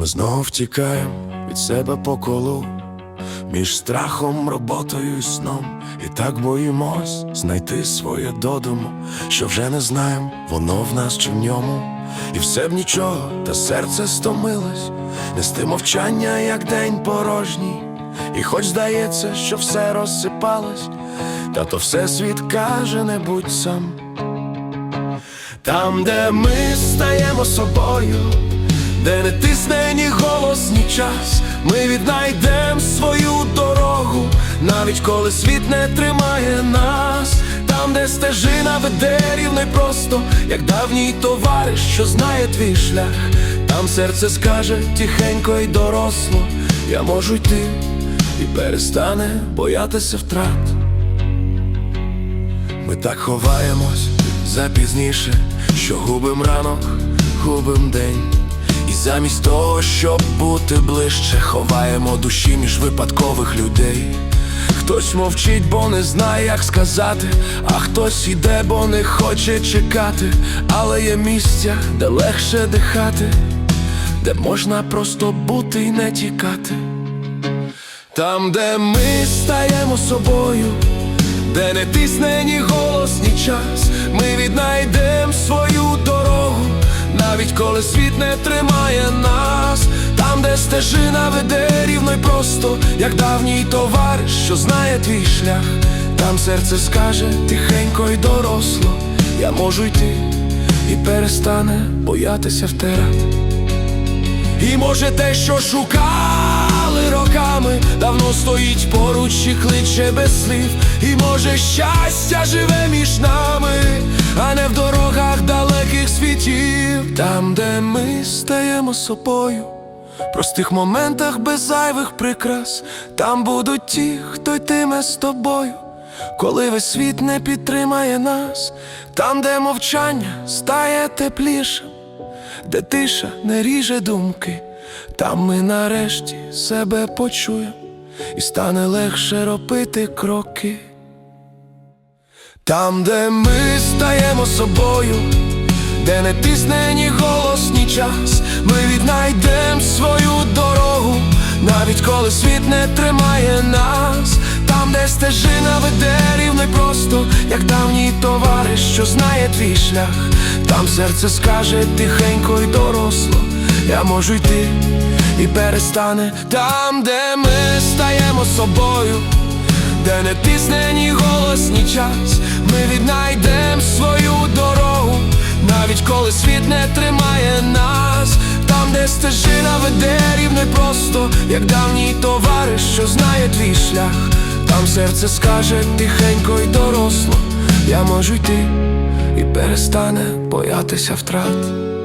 Ми знову втікаємо від себе по колу, між страхом, роботою і сном. І так боїмось знайти своє додому, що вже не знаємо, воно в нас чи в ньому. І все б нічого, та серце стомилось, нести мовчання, як день порожній. І хоч здається, що все розсипалось, та то все світ каже, не будь сам. Там, де ми стаємо собою, де не тисне ні голос, ні час, ми віднайдем свою дорогу, навіть коли світ не тримає нас, там, де стежина веде рівно й просто, як давній товариш, що знає твій шлях, там серце скаже тихенько й доросло, я можу йти і перестане боятися втрат. Ми так ховаємось запізніше, що губим ранок, губим день. Замість того, щоб бути ближче, ховаємо душі між випадкових людей. Хтось мовчить, бо не знає, як сказати, а хтось іде, бо не хоче чекати, але є місця, де легше дихати, де можна просто бути і не тікати. Там, де ми стаємо собою, де не тисне ні голос, ні час, ми віднайдем свою коли світ не тримає нас, там, де стежина веде рівно й просто, як давній товариш, що знає твій шлях, там серце скаже тихенько й доросло, я можу йти і перестане боятися втерати. І може те, що шукали роками, давно стоїть поруч і кличе без слів. І може щастя живе між нами, а не в дорогах далеких світів, там, де ми стаємо собою, простих моментах без зайвих прикрас, там будуть ті, хто йтиме з тобою. Коли весь світ не підтримає нас, там, де мовчання стає теплішим, де тиша не ріже думки, там ми нарешті себе почуємо і стане легше робити кроки. Там, де ми стаємо собою, де не тисне ні голос, ні час, ми віднайдем свою дорогу, навіть коли світ не тримає нас, там, де стежина веде рівно просто, як давній товариш, що знає твій шлях, там серце скаже тихенько й доросло, я можу йти і перестане. Там, де ми стаємо собою. Де не тисне ні голос, ні час, ми віднайдем свою навіть коли світ не тримає нас, там, де стежина веде рівно й просто, як давній товариш, що знає твій шлях, там серце скаже тихенько й доросло, я можу йти і перестане боятися втрат.